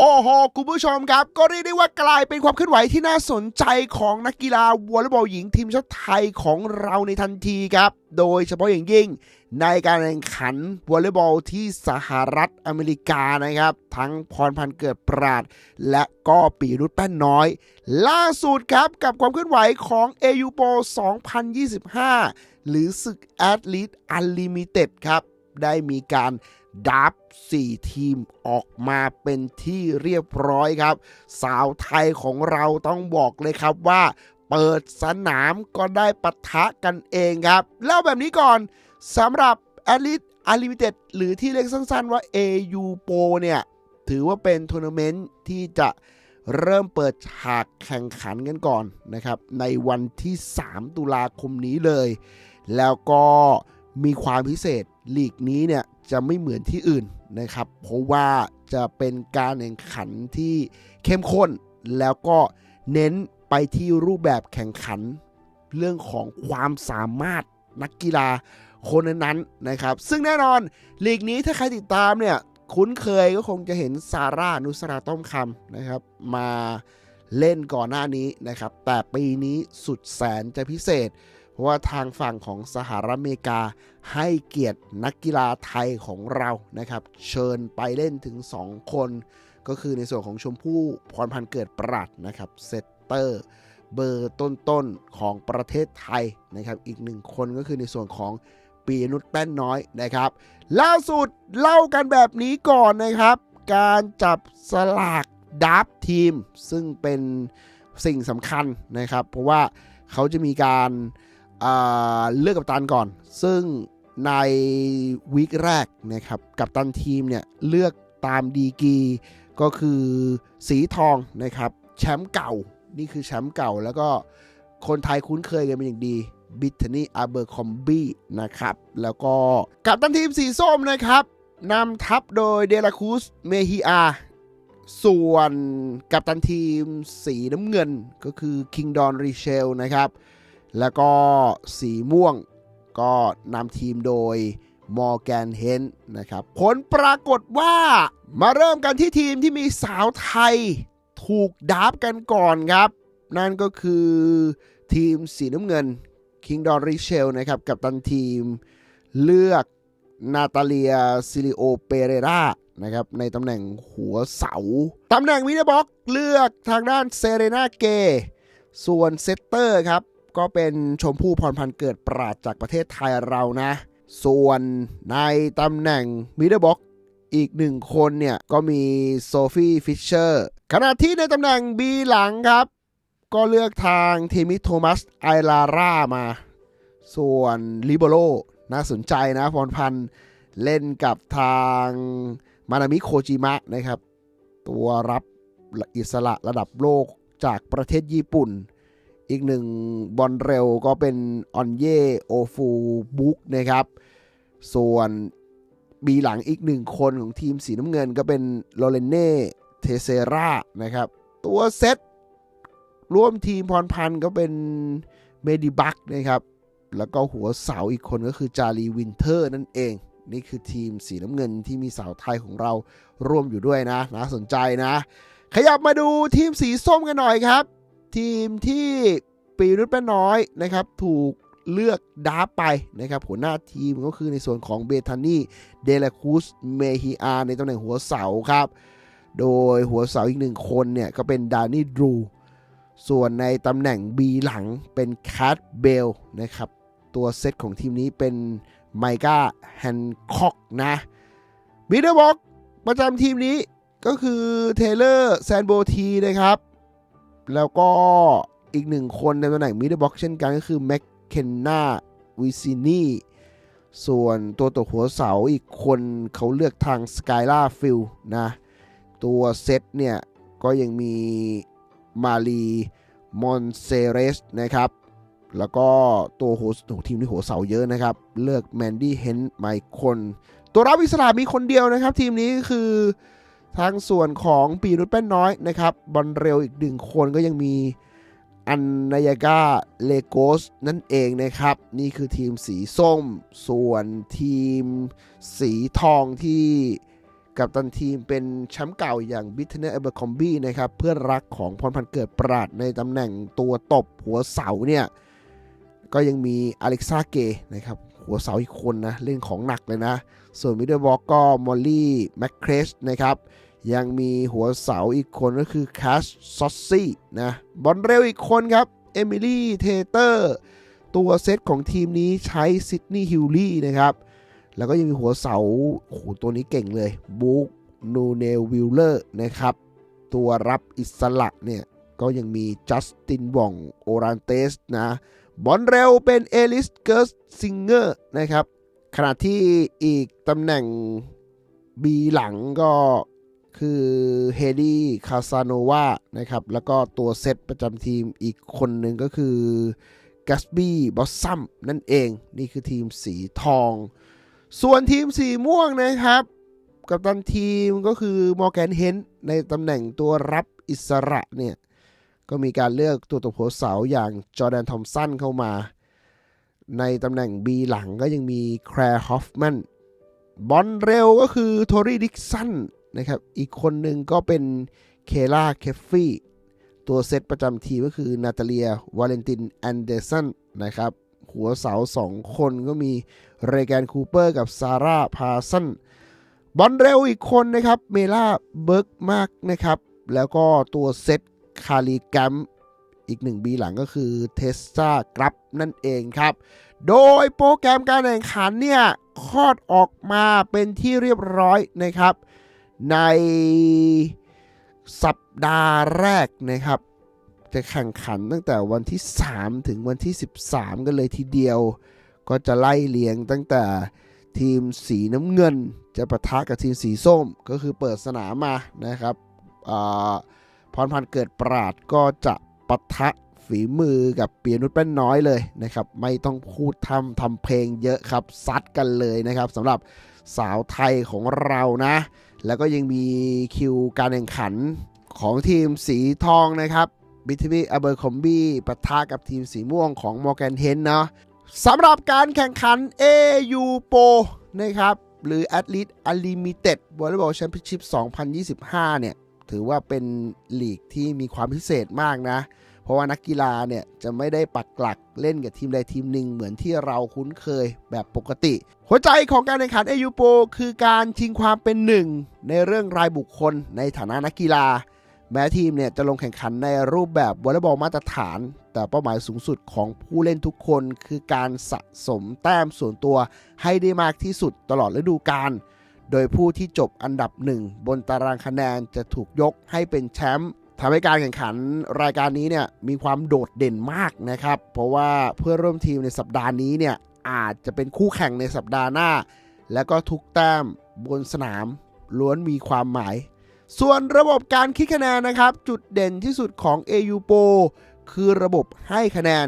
โอ้โหคุณผู้ชมครับ ก็เรียกได้ว่ากลายเป็นความเคลื่อนไหวที่น่าสนใจของนักกีฬาวอลเลย์บอลหญิงทีมชาติไทยของเราในทันทีครับ โดยเฉพาะอย่างยิ่ง ในการแข่งขันวอลเลย์บอลที่สหรัฐอเมริกานะครับ ทั้งพรพันธ์เกิดปราด และก็ปีรุษแป้นน้อย ล่าสุดครับกับความเคลื่อนไหวของ AU p o 2025 หรือศึก Athlete Unlimited ครับ ได้มีการดับ4 ทีมออกมาเป็นที่เรียบร้อยครับ สาวไทยของเราต้องบอกเลยครับว่า เปิดสนามก็ได้ปะทะกันเองครับเล่าแบบนี้ก่อนสำหรับ a l i t e Unlimited หรือที่เรียกสั้นๆว่า AU Pro เนี่ย ถือว่าเป็นทัวร์นาเมนต์ที่จะเริ่มเปิดฉากแข่งขันกันก่อนนะครับ ในวันที่ 3 ตุลาคมนี้เลย แล้วก็มีความพิเศษ ลีกนี้เนี่ยจะไม่เหมือนที่อื่นนะครับ เพราะว่าจะเป็นการแข่งขันที่เข้มข้น แล้วก็เน้นไปที่รูปแบบแข่งขัน เรื่องของความสามารถนักกีฬาคนนั้นๆนะครับ ซึ่งแน่นอนลีกนี้ถ้าใครติดตามเนี่ยคุ้นเคยก็คงจะเห็นซาร่านุสราต้มคำนะครับ มาเล่นก่อนหน้านี้นะครับ แต่ปีนี้สุดแสนจะพิเศษ เพราะว่าทางฝั่งของสหรัฐอเมริกา ให้เกียรตินักกีฬาไทยของเรานะครับ เชิญไปเล่นถึง 2 คน ก็คือในส่วนของชมพู่พรพันธ์เกิดปรัดนะครับเซตเตอร์เบอร์ต้นๆของประเทศไทยนะครับ อีกหนึ่งคนก็คือในส่วนของปีนุชแป้นน้อยนะครับล่าสุดเล่ากันแบบนี้ก่อนนะครับ การจับสลากดับทีม ซึ่งเป็นสิ่งสำคัญนะครับ เพราะว่าเขาจะมีการอ่าเลือกกัปตันก่อน ซึ่ง ในวีคแรกนะครับกัปตันทีมเนี่ยเลือกตามดีกีก็คือสีทองนะครับแชมป์เก่านี่คือแชมป์เก่าแล้วก็คนไทยคุ้นเคยกันเป็นอย่างดีบิทเทนี่อาเบอร์คอมบี้นะครับ แล้วก็กัปตันทีมสีส้มนะครับนำทัพโดยเดลาคูสเมฮิอาส่วนกัปตันทีมสีน้ำเงินก็คือคิงดอนรีเชลนะครับ แล้วก็สีม่วง ก็นำทีมโดยมอร์แกนเฮนนะครับ ผลปรากฏว่ามาเริ่มกันที่ทีมที่มีสาวไทยถูกดับกันก่อนครับ นั่นก็คือทีมสีน้ำเงินคิงดอนริเชลนะครับกับตันทีมเลือกนาตาเลียซิลิโอเปเรรานะครับในตำแหน่งหัวเสา ตำแหน่งวินเนอร์บ็อกเลือกทางด้านเซเรนาเก ส่วนเซตเตอร์ครับ ก็เป็นชมพู่พรพันธ์เกิดปราดจากประเทศไทยเรานะ ส่วนในตำแหน่งมิดเดิลบ็อกอีกหนึ่งคนเนี่ย ก็มีโซฟีฟิชเชอร์ขณะที่ในตำแหน่งบีหลังครับ ก็เลือกทางเทมิโทมัสไอลาร่ามา ส่วนลิโบโลน่าสนใจนะพรพันธ์เล่นกับทางมานามิโคจิมะนะครับ ตัวรับอิสระระดับโลกจากประเทศญี่ปุ่น อีกหนึ่งบอลเร็วก็เป็นออนเยโอฟูบุกนะครับ ส่วนบีหลังอีกหนึ่งคนของทีมสีน้ำเงินก็เป็นโลเลเน่เทเซรานะครับ ตัวเซตร่วมทีมพรพันธ์ก็เป็นเมดิบักนะครับ แล้วก็หัวเสาอีกคนก็คือจารีวินเทอร์นั่นเอง นี่คือทีมสีน้ำเงินที่มีสาวไทยของเราร่วมอยู่ด้วยนะน่าสนใจนะ ขยับมาดูทีมสีส้มกันหน่อยครับ ทีมที่ปีนุชแป้นน้อยนะครับ ถูกเลือกดาไปนะครับ หัวหน้าทีมก็คือในส่วนของเบธานีเดลคูสเมฮิอาในตำแหน่งหัวเสาครับ โดยหัวเสาอีกหนึ่งคนเนี่ยก็เป็นดานี่ดรู ส่วนในตำแหน่ง B หลังเป็นแคทเบลนะครับ ตัวเซตของทีมนี้เป็นไมกาแฮนคอกนะมิดเดิลบ็อกประจำทีมนี้ก็คือเทเลอร์แซนโบทีนะครับ แล้วก็อีกหนึ่งคนในตำแหน่งมิดเดิลบ็อกเช่นกันก็คือแม็กเคนนาวิซินีส่วนตัวตัวหัวเสาอีกคนเขาเลือกทางสกายล่าฟิลนะ ตัวเซตเนี่ย ก็ยังมีมารีมอนเซเรสนะครับ แล้วก็ตัวโหัวของทีมที่หัวเสาเยอะนะครับ เลือกแมนดี้เฮนไมคน ตัวรับอิสระมีคนเดียวนะครับ ทีมนี้คือ ทางส่วนของปีนุชแป้นน้อยนะครับบอลเร็วอีกหนึ่งคนก็ยังมีอันนายกาเลโกสนั่นเองนะครับ นี่คือทีมสีส้ม ส่วนทีมสีทองที่กับตันทีมเป็นแชมป์เก่าอย่างบิทเนอร์เอเบอร์คอมบี้นะครับเพื่อนรักของพรพันธ์เกิดปราดในตำแหน่งตัวตบหัวเสาเนี่ย ก็ยังมีอเล็กซ่าเกนะครับหัวเสาอีกคนนะ เล่นของหนักเลยนะ ส่วนมิดเดิลบล็อกก็มอลลี่แมคเครชนะครับ ยังมีหัวเสาอีกคนก็คือแคัสซอสซี่นะบอลเร็วอีกคนครับ เอมิลี่เทเตอร์ตัวเซตของทีมนี้ใช้ซิดนีย์ฮิลลี่นะครับ แล้วก็ยังมีหัวเสาโอ้ตัวนี้เก่งเลยบุ๊กนูเนลวิลเลอร์นะครับ ตัวรับอิสระเนี่ย ก็ยังมีจัสตินวองโอรันเตสนะ บอลเร็วเป็นเอลิสเกิร์สซิงเกอร์นะครับ ขณะที่อีกตำแหน่ง B หลังก็คือเฮดี้คาซาโนวานะครับ แล้วก็ตัวเซตประจำทีมอีกคนหนึ่งก็คือกัสบี้บอสซัมนั่นเอง นี่คือทีมสีทอง ส่วนทีมสีม่วงนะครับ กับตันทีมก็คือมอร์แกนเฮนในตำแหน่งตัวรับอิสระเนี่ย ก็มีการเลือกตัวตบหัวเสาอย่างจอแดนทอมสันเข้ามา ในตำแหน่ง B หลังก็ยังมีแคร์ฮอฟแมนบอลเร็วก็คือโทรี่ดิกสันนะครับ อีกคนหนึ่งก็เป็นเคล่าเคฟฟี่ตัวเซตประจำทีมก็คือนาตาเลียวาเลนตินแอนเดอร์สันนะครับ หัวเสาสองคนก็มีเรแกนคูเปอร์กับซาร่าพาสันบอลเร็วอีกคนนะครับ เมล่าเบิร์กมากนะครับ แล้วก็ตัวเซตคารีแกม อีกหนึ่งบีหลังก็คือเทสซากรับนั่นเองครับ โดยโปรแกรมการแข่งขันเนี่ยคลอดออกมาเป็นที่เรียบร้อยนะครับ ในสัปดาห์แรกนะครับ จะแข่งขันตั้งแต่วันที่ 3 ถึงวันที่ 13 กันเลยทีเดียว ก็จะไล่เลียงตั้งแต่ทีมสีน้ำเงิน จะปะทะกับทีมสีส้ม ก็คือเปิดสนามมานะครับพรพันธ์เกิดปราดก็จะ ปะทะฝีมือกับเปียนุชแป้นน้อยเลยนะครับ ไม่ต้องพูดทำทำเพลงเยอะครับซัดกันเลยนะครับสำหรับสาวไทยของเรานะ แล้วก็ยังมีคิวการแข่งขันของทีมสีทองนะครับบิทบีอเบอร์คอมบี้ปะทะกับทีมสีม่วงของมอร์แกนเฮนเนาะสำหรับการแข่งขัน AU Pro นะครับ หรือ Athlete Unlimited Volleyball Championship 2025 เนี่ย ถือว่าเป็นลีกที่มีความพิเศษมากนะ เพราะว่านักกีฬาเนี่ยจะไม่ได้ปักหลักเล่นกับทีมใดทีมหนึ่งเหมือนที่เราคุ้นเคยแบบปกติ หัวใจของการแข่งขัน AU Pro คือการชิงความเป็นหนึ่งในเรื่องรายบุคคลในฐานะนักกีฬา แม้ทีมเนี่ยจะลงแข่งขันในรูปแบบวอลเลย์บอลมาตรฐาน แต่เป้าหมายสูงสุดของผู้เล่นทุกคน คือการสะสมแต้มส่วนตัวให้ได้มากที่สุดตลอดฤดูกาล โดยผู้ที่จบอันดับหนึ่งบนตารางคะแนนจะถูกยกให้เป็นแชมป์ทำให้การแข่งขันรายการนี้เนี่ยมีความโดดเด่นมากนะครับ เพราะว่าเพื่อนร่วมทีมในสัปดาห์นี้เนี่ยอาจจะเป็นคู่แข่งในสัปดาห์หน้า และก็ทุกแต้มบนสนามล้วนมีความหมาย ส่วนระบบการคิดคะแนนนะครับ จุดเด่นที่สุดของ AU Pro คือระบบให้คะแนน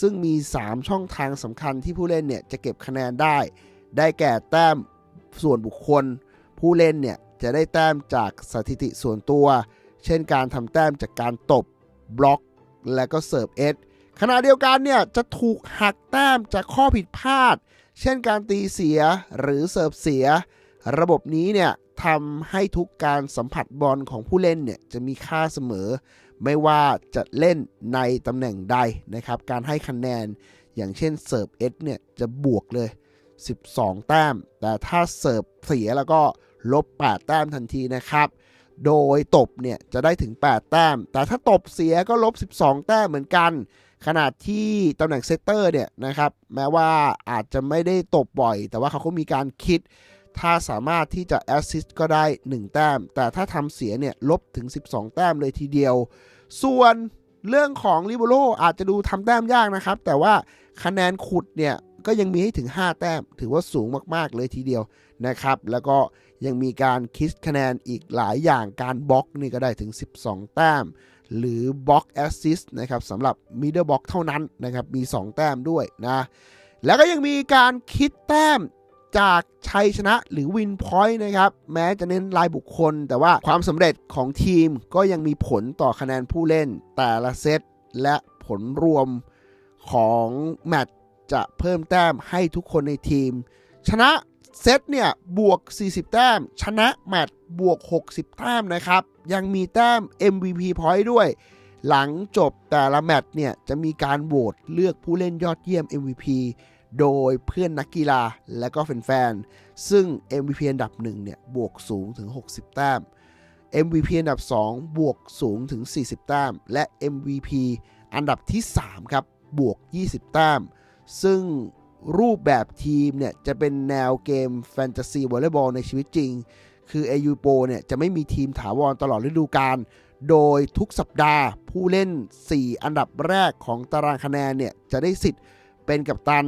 ซึ่งมี 3 ช่องทางสำคัญที่ผู้เล่นเนี่ยจะเก็บคะแนนได้ ได้แก่แต้ม ส่วนบุคคล ผู้เล่นเนี่ยจะได้แต้มจากสถิติส่วนตัว เช่นการทำแต้มจากการตบ บล็อก และก็เสิร์ฟเอสขณะเดียวกันเนี่ยจะถูกหักแต้มจากข้อผิดพลาด เช่นการตีเสียหรือเสิร์ฟเสีย ระบบนี้เนี่ยทำให้ทุกการสัมผัสบอลของผู้เล่นเนี่ยจะมีค่าเสมอ ไม่ว่าจะเล่นในตำแหน่งใดนะครับ การให้คะแนนอย่างเช่นเสิร์ฟเอสเนี่ยจะบวกเลย 12 แต้ม แต่ถ้าเสิร์ฟเสียแล้วก็ลบ 8 แต้มทันทีนะครับ โดยตบเนี่ยจะได้ถึง 8 แต้ม แต่ถ้าตบเสียก็ลบ 12 แต้มเหมือนกัน ขนาดที่ตำแหน่งเซตเตอร์เนี่ยนะครับ แม้ว่าอาจจะไม่ได้ตบบ่อย แต่ว่าเขาก็มีการคิด ถ้าสามารถที่จะแอสซิสต์ก็ได้ 1 แต้ม แต่ถ้าทำเสียเนี่ยลบถึง 12 แต้มเลยทีเดียว ส่วนเรื่องของลิเบโรอาจจะดูทำแต้มยากนะครับ แต่ว่าคะแนนขุดเนี่ย ก็ยังมีให้ถึง 5 แต้ม ถือว่าสูงมากๆเลยทีเดียวนะครับ แล้วก็ยังมีการคิดคะแนนอีกหลายอย่างการบล็อกนี่ก็ได้ถึง 12 แต้ม หรือบล็อกแอสซิสต์นะครับสำหรับมิดเดิลบล็อกเท่านั้นนะครับ มี 2 แต้มด้วยนะ แล้วก็ยังมีการคิดแต้มจากชัยชนะหรือวินพอยต์นะครับ แม้จะเน้นรายบุคคล แต่ว่าความสำเร็จของทีมก็ยังมีผลต่อคะแนนผู้เล่นแต่ละเซตและผลรวมของแมตช์ จะเพิ่มแต้มให้ทุกคนในทีม ชนะเซตเนี่ยบวก 40 แต้ม ชนะแมตช์บวก 60 แต้มนะครับ ยังมีแต้ม MVP point ด้วย หลังจบแต่ละแมตช์เนี่ยจะมีการโหวตเลือกผู้เล่นยอดเยี่ยม MVP โดยเพื่อนนักกีฬาและก็แฟนๆ ซึ่ง MVP อันดับ1เนี่ยบวกสูงถึง 60 แต้ม MVP อันดับ 2 บวกสูงถึง 40 แต้ม และ MVP อันดับที่ 3 ครับ บวก 20 แต้ม ซึ่งรูปแบบทีมเนี่ย จะเป็นแนวเกมแฟนตาซีวอลเลย์บอลในชีวิตจริง คือ AU Pro เนี่ย จะไม่มีทีมถาวรตลอดฤดูกาลโดยทุกสัปดาห์ผู้เล่น 4 อันดับแรกของตารางคะแนนเนี่ย จะได้สิทธิ์เป็นกัปตัน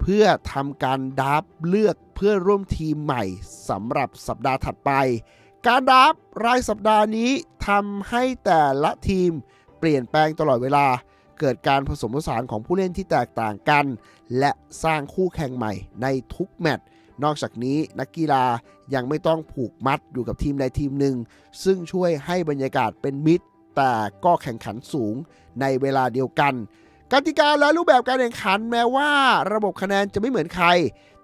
เพื่อทำการดับเลือกเพื่อร่วมทีมใหม่สำหรับสัปดาห์ถัดไป การดับรายสัปดาห์นี้ทำให้แต่ละทีมเปลี่ยนแปลงตลอดเวลา เกิดการผสมผสานของผู้เล่นที่แตกต่างกัน และสร้างคู่แข่งใหม่ในทุกแมตช์นอกจากนี้นักกีฬายังไม่ต้องผูกมัดอยู่กับทีมใดทีมหนึ่ง ซึ่งช่วยให้บรรยากาศเป็นมิตร แต่ก็แข่งขันสูงในเวลาเดียวกัน กติกาและรูปแบบการแข่งขันแม้ว่า ระบบคะแนนจะไม่เหมือนใคร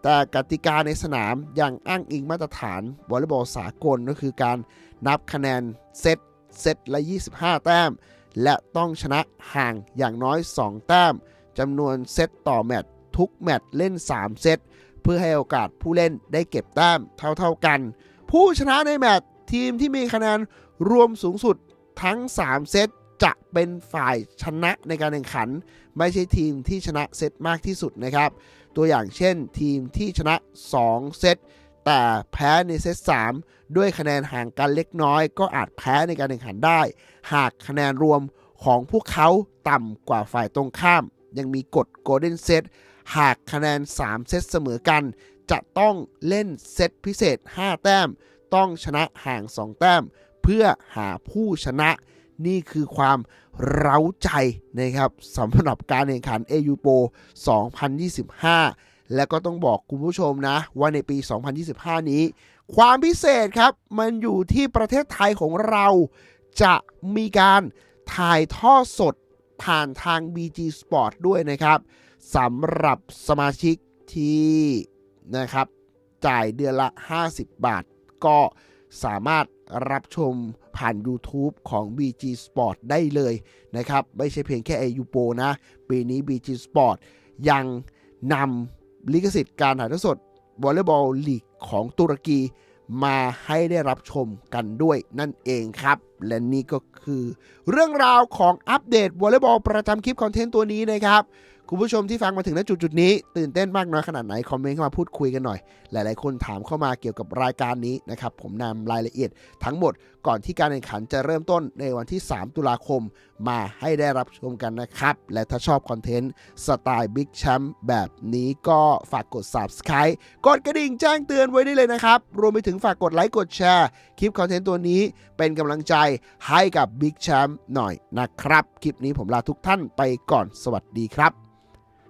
แต่กติกาในสนามยังอ้างอิงมาตรฐานวอลเลย์บอลสากลก็คือการนับคะแนนเซตเซตละ 25 แต้ม และต้องชนะห่างอย่างน้อย 2 แต้มจำนวนเซตต่อแมตช์ทุกแมตช์เล่น 3 เซตเพื่อให้โอกาสผู้เล่นได้เก็บแต้มเท่าๆกัน ผู้ชนะในแมตช์ทีมที่มีคะแนนรวมสูงสุดทั้ง 3 เซตจะเป็นฝ่ายชนะในการแข่งขัน ไม่ใช่ทีมที่ชนะเซตมากที่สุดนะครับ ตัวอย่างเช่นทีมที่ชนะ 2 เซต แต่แพ้ในเซต3ด้วยคะแนนห่างกันเล็กน้อย ก็อาจแพ้ในการแข่งขันได้ หากคะแนนรวมของพวกเขาต่ำกว่าฝ่ายตรงข้าม ยังมีกฎ Golden Set หากคะแนน 3 เซตเสมอกัน จะต้องเล่นเซตพิเศษ 5 แต้ม ต้องชนะห่าง 2 แต้ม เพื่อหาผู้ชนะนี่คือความเร้าใจนะครับสำหรับการแข่งขัน AU Pro 2025 และก็ต้องบอกคุณผู้ชมนะว่าในปี 2025 นี้ ความพิเศษครับ มันอยู่ที่ประเทศไทยของเราจะมีการถ่ายทอดสดผ่านทาง BG Sport ด้วยนะครับสำหรับสมาชิกที่นะครับจ่ายเดือนละ 50 บาท ก็สามารถรับชมผ่าน YouTube ของ BG Sport ได้เลยนะครับ ไม่ใช่เพียงแค่ AU Pro นะ ปีนี้ BG Sport ยังนำ ลิขสิทธิ์การถ่ายทอดสดวอลเลย์บอลลีกของตุรกีมาให้ได้รับชมกันด้วยนั่นเองครับ และนี่ก็คือ เรื่องราวของอัปเดตวอลเลย์บอลประจำคลิปคอนเทนต์ตัวนี้นะครับ คุณผู้ชมที่ฟังมาถึงณจุดจุดนี้ ตื่นเต้นมากน้อยขนาดไหน คอมเมนต์เข้ามาพูดคุยกันหน่อย หลายๆ คนถามเข้ามาเกี่ยวกับรายการนี้นะครับ ผมนำรายละเอียดทั้งหมดก่อนที่การแข่งขันจะเริ่มต้นในวันที่ 3 ตุลาคมมาให้ได้รับชมกันนะครับ และถ้าชอบคอนเทนต์สไตล์บิ๊กแชมป์แบบนี้ก็ฝากกด subscribe กดกระดิ่งแจ้งเตือนไว้ได้เลยนะครับ รวมไปถึงฝากกดไลค์กดแชร์คลิปคอนเทนต์ตัวนี้เป็นกำลังใจให้กับบิ๊กแชมป์หน่อยนะครับ คลิปนี้ผมลาทุกท่านไปก่อนสวัสดีครับ